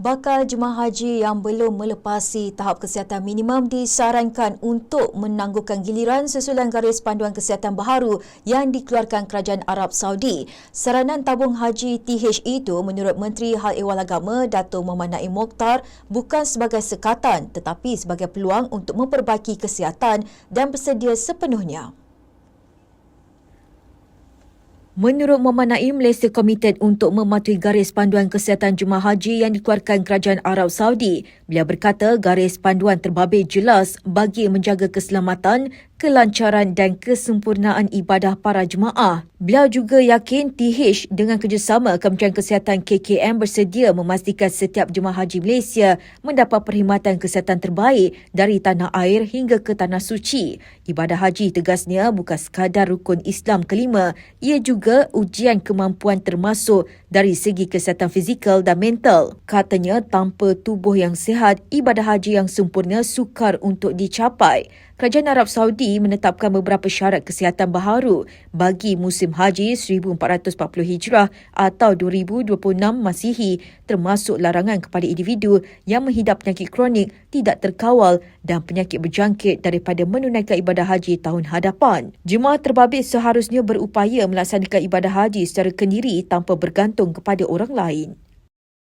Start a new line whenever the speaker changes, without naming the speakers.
bakal jemaah haji yang belum melepasi tahap kesihatan minimum disarankan untuk menangguhkan giliran sesulan garis panduan kesihatan baharu yang dikeluarkan Kerajaan Arab Saudi. Saranan tabung haji TH itu menurut Menteri Hal Ehwal Agama Dato' Muhammad Naim Mokhtar bukan sebagai sekatan tetapi sebagai peluang untuk memperbaiki kesihatan dan bersedia sepenuhnya. Menurut Muhammad Naim, Malaysia komited untuk mematuhi garis panduan kesihatan jemaah haji yang dikeluarkan Kerajaan Arab Saudi. Beliau berkata garis panduan terbabit jelas bagi menjaga keselamatan, kelancaran dan kesempurnaan ibadah para jemaah. Beliau juga yakin TH dengan kerjasama Kementerian Kesihatan KKM bersedia memastikan setiap jemaah haji Malaysia mendapat perkhidmatan kesihatan terbaik dari tanah air hingga ke tanah suci. Ibadah haji tegasnya bukan sekadar rukun Islam kelima, ia juga ujian kemampuan termasuk dari segi kesihatan fizikal dan mental. Katanya tanpa tubuh yang sihat, ibadah haji yang sempurna sukar untuk dicapai. Kerajaan Arab Saudi menetapkan beberapa syarat kesihatan baharu bagi musim haji 1440 Hijrah atau 2026 Masihi termasuk larangan kepada individu yang menghidap penyakit kronik tidak terkawal dan penyakit berjangkit daripada menunaikan ibadah haji tahun hadapan. Jemaah terbabit seharusnya berupaya melaksanakan ibadah haji secara kendiri tanpa bergantung kepada orang lain.